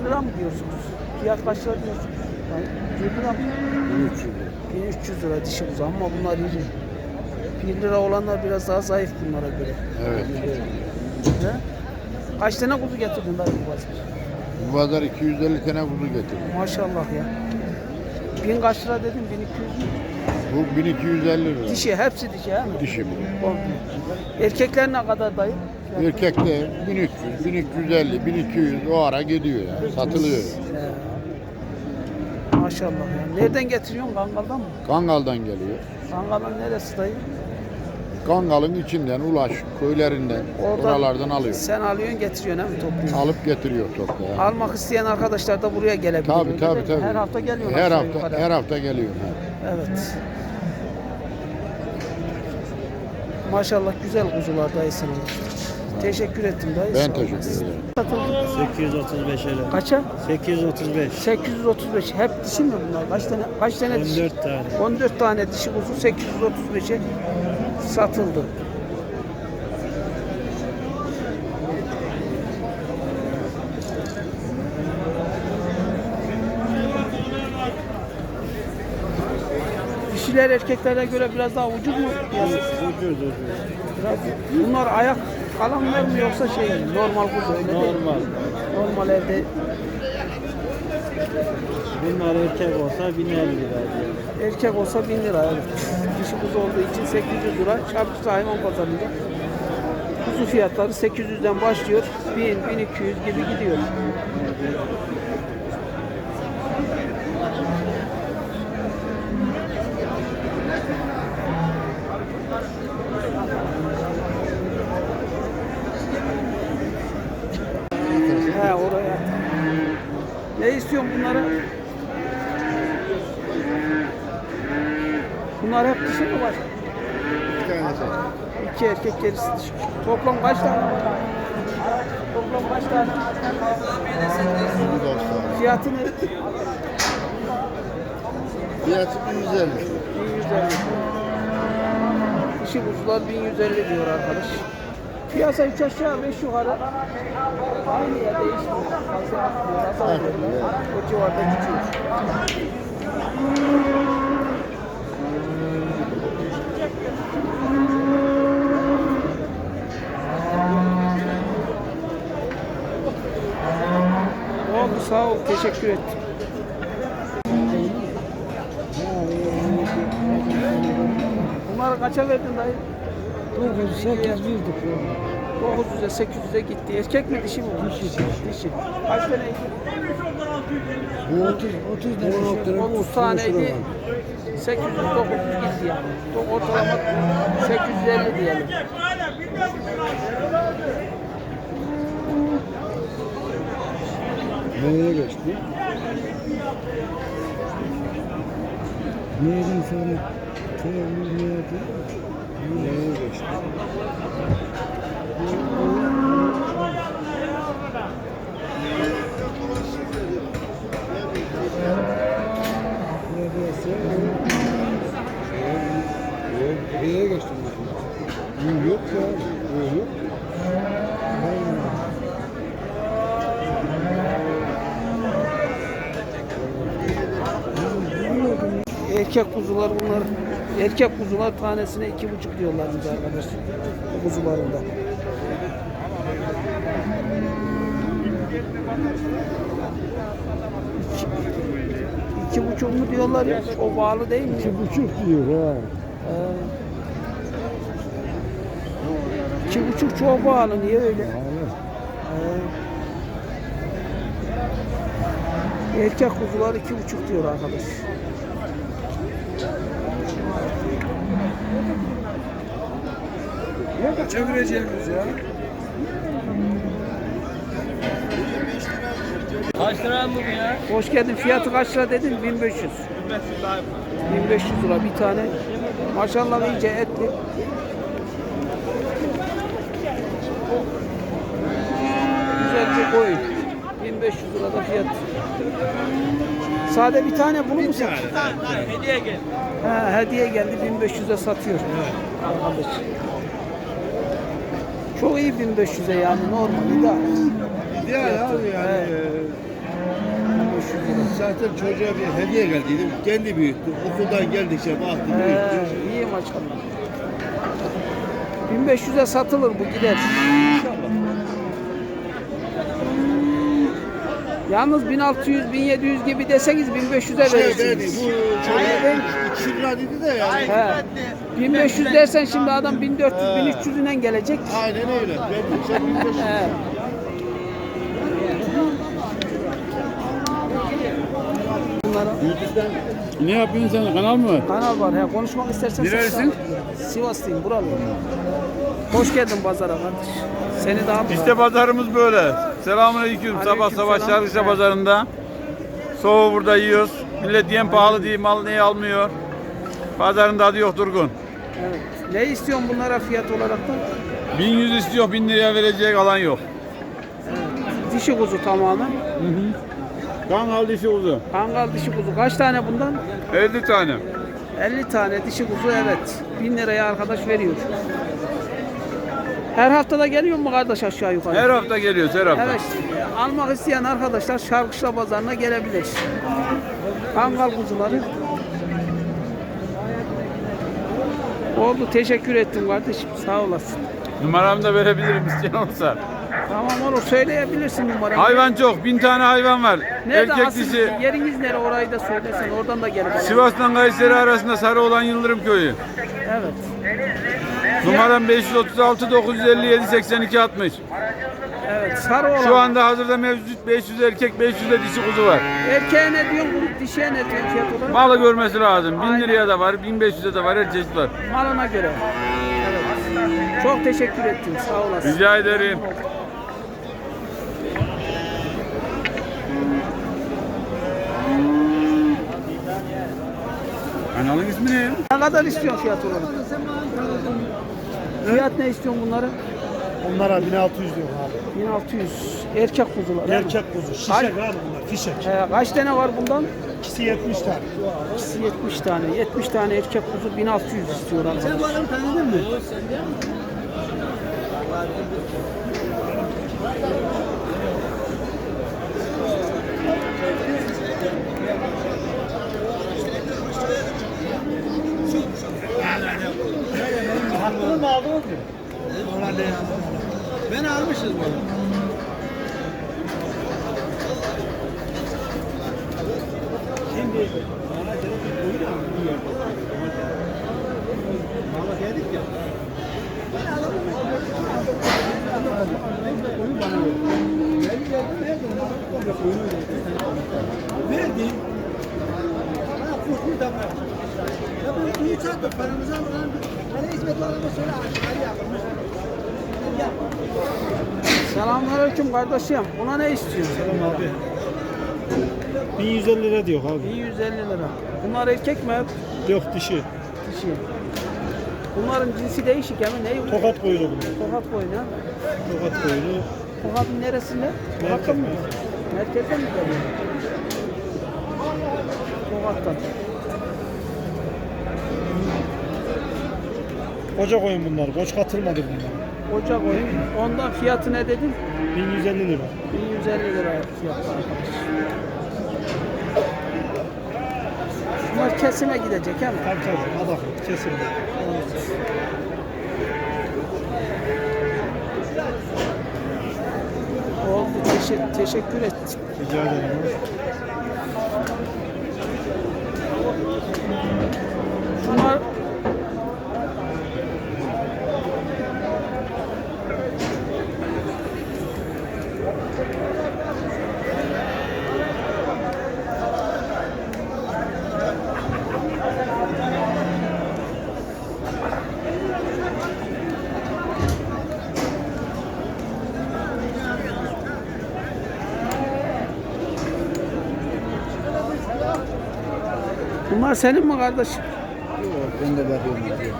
1 lira mı diyorsunuz? Fiyat kaç lira diyorsunuz? Yani 1 lira mı? 1300 lira. 1300 lira dişi kuzu ama bunlar iri. 1 lira olanlar biraz daha zayıf bunlara göre. Evet. He? Kaç tane kuzu getirdin dayı bu pazar? Bu pazar 250 tane kuzu getirdim. Maşallah ya. Bin kaç lira dedim? 1200 mü? Bu 1250 lira. Dişi, hepsi dişi mi? Dişi bu. Komple. Erkekler ne kadar dayı? Erkek de 1300, 1250, 1200 o ara gidiyor ya. Satılıyor. He. Maşallah ya. Nereden getiriyorsun? Kangal'dan mı? Kangal'dan geliyor. Kangal'ın neresi dayı? Kangal'ın içinden, Ulaş köylerinden, Oradan- oralardan alıyor. Sen alıyorsun getiriyorsun he mi topluyorsun? Alıp getiriyor toprağa. Almak isteyen arkadaşlar da buraya gelebilir. Tabii tabii tabii. Her hafta geliyorlar. Her hafta yukarı. her hafta geliyor. Evet. Maşallah güzel kuzular dayı senin. Teşekkür ettim dayı. Ben teşekkür ederim. Satıldı. 835 lira. Kaça? 835. 835. Hep dişi mi bunlar? Kaç tane kaç tane dişi? 14 tane. 14 tane dişi kuzu 835'e satıldı. Dişiler erkeklere göre biraz daha ucuz mu? Ucuz ucuz. Biraz, bunlar ayak kalanlar mı yoksa şey mi? normal kuzu öyle değil mi? Normal. Normal evde Bunlar erkek olsa 1050 lira erkek olsa 1000 lira evet. Dişi kuzu olduğu için 800 lira. Çarpıcı hayvan pazarında kuzu fiyatları 800'den başlıyor. 1000, 1200 gibi gidiyor. He oraya. Bunlara? Bunlar hep dişi mi var? İki erkek gerisi dişi. Toplam kaç tane var? Toplam kaç tane? Fiyatı ne? Fiyatı 150. 1150. Dişi kuzular 1150 diyor arkadaş. Piyasa 3 aşağı 5 yukarı aynı ya değişmiyor. Fazla artmıyor, azalmıyor. O civarda gidiyor. Oldu sağ ol teşekkür ettim. Bunları kaça verdin dayı? 9 8 verdik. 900'e 800'e gitti. Erkek mi dişi mi? Dişi. Dişi. Kaç taneydi? Bu 30 30 tane. 30 taneydi. 800 900 gitti yani. Ortalama 850 diyelim. Nereye geçti? Nereden sonra Tevhid nerede? Nereye geçti? Nereye geçti? Yok ya. Yok. Erkek kuzular bunlar. Erkek kuzular tanesine iki buçuk diyorlar bize arkadaş. Bu kuzularında. İki, iki buçuk mu diyorlar ya? O bağlı değil mi? İki buçuk diyor ha. Ee, iki buçuk çok pahalı. Niye öyle? Ee, erkek kuzular iki buçuk diyor arkadaş. Ne kaça vereceğimiz ya? Kaç lira bu ya? Hoş geldin. Fiyatı kaç lira dedin? 1500. 1500 lira bir tane. Maşallah iyice etli. Güzel bir koyun. 1500 lira da fiyat. Sade bir tane bunu mu satıyor? Hediye gel. Ha, hediye geldi 1500'e satıyor. Arkadaş. Çok iyi 1500'e yani normal idare. Ya abi yani. Evet. e, zaten çocuğa bir hediye geldiydim. Kendi büyüttü. Okuldan geldikçe baktım He, büyüttü. iyi maşallah. 1500'e satılır bu gider. Yalnız 1600 1700 gibi deseniz 1500'e Şey dedi verirsiniz. bu çocuğa 2 lira dedi de yani. He. 1500 dersen şimdi adam 1400 1300'ünden gelecek. Aynen öyle. Ben sen 1500 He. Bunlara Ne yapıyorsun sen? Kanal mı var? kanal var. He, konuşmak istersen Nerelisin? sen- Sivaslıyım, buralı. Hoş geldin pazara kardeş. Seni daha İşte pazarımız böyle. Selamünaleyküm. Sabah Aleyküm sabah selam. Şarkışla pazarında. Soğuğu burada yiyoruz. Millet yem pahalı diye mal neyi almıyor. Pazarın tadı yok durgun. Evet. Ne istiyorsun bunlara fiyat olarak da? 1100 istiyor 1000 liraya verecek alan yok. Dişi kuzu tamamen. Kangal dişi kuzu. Kangal dişi kuzu. Kaç tane bundan? 50 tane. 50 tane dişi kuzu evet. 1000 liraya arkadaş veriyor. Her haftada geliyor mu kardeş aşağı yukarı? Her hafta geliyoruz her hafta. Evet. Almak isteyen arkadaşlar Şarkışla Pazarı'na gelebilir. Kangal kuzuları. Oldu. Teşekkür ettim kardeşim. Sağ olasın. Numaramı da verebilirim isteyen olursa. Tamam olur. Söyleyebilirsin numaranı. Hayvan çok. Bin tane hayvan var. Nerede Erkek asıl dişi. yeriniz nere orayı da söylesen oradan da gelip alalım. Sivas'tan Kayseri arasında Sarıoğlan Yıldırım Köyü. Evet. Numaram 536 957 82 60. Evet. Sarı olan. Şu anda hazırda mevcut 500 erkek 500 de dişi kuzu var. Erkeğe ne diyorsun, bu dişiye ne diyorsun fiyat olarak? Malı görmesi lazım. 1000 Aynen. liraya da var, 1500'e de var, her çeşit var. Malına göre. Evet. Çok teşekkür ettim. Sağ olasın. Rica ederim. Kanalın ismi ne? Ne kadar istiyorsun fiyat olarak? Fiyat ne istiyorsun bunları? Onlara 1600 diyor abi. 1600. Erkek kuzular. Erkek kuzu. Şişek Ay- abi bunlar. Fişek. Ee, kaç tane var bundan? İkisi 70 tane. İkisi 70 tane. 70 tane erkek kuzu 1600 istiyor arkadaş. Sen bana tanıdın mı? Hakkını mı aldınız mı? Beni almışız bunu. Şimdi bana gelip koyu da yiyor. Bana dedik ya. Koyu bana ver. Ben geldim verdim. Koyunu verdim. Verdim. Bana kurtulu da ver. Ya ben kuyu sattım. Paramızı alın. Bana hizmet alanı söyle. Aşağıya yapılmış. Selamünaleyküm kardeşim. Buna ne istiyorsun? Selam abi. 1150 lira diyor abi. 1150 lira. Bunlar erkek mi? Yok dişi. Dişi. Bunların cinsi değişik ama ne? Tokat koyunu bunlar. Tokat boyuna. Tokat koyunu. Tokat'ın neresinde? Merkez, merkez. Merkezden mi geliyor? Tokat'tan. Koca koyun bunlar. Koç katılmadı bunlar. Ocak oyun. Ondan fiyatı ne dedin? 1150 lira. 1150 lira fiyatı arkadaş. Bunlar kesime gidecek hemen. Tabii tabii. Adak kesin. Oldu. Teşekkür, teşekkür ettim. Rica ederim. Bunlar Bunlar senin mi kardeşim? Ben de bakıyorum.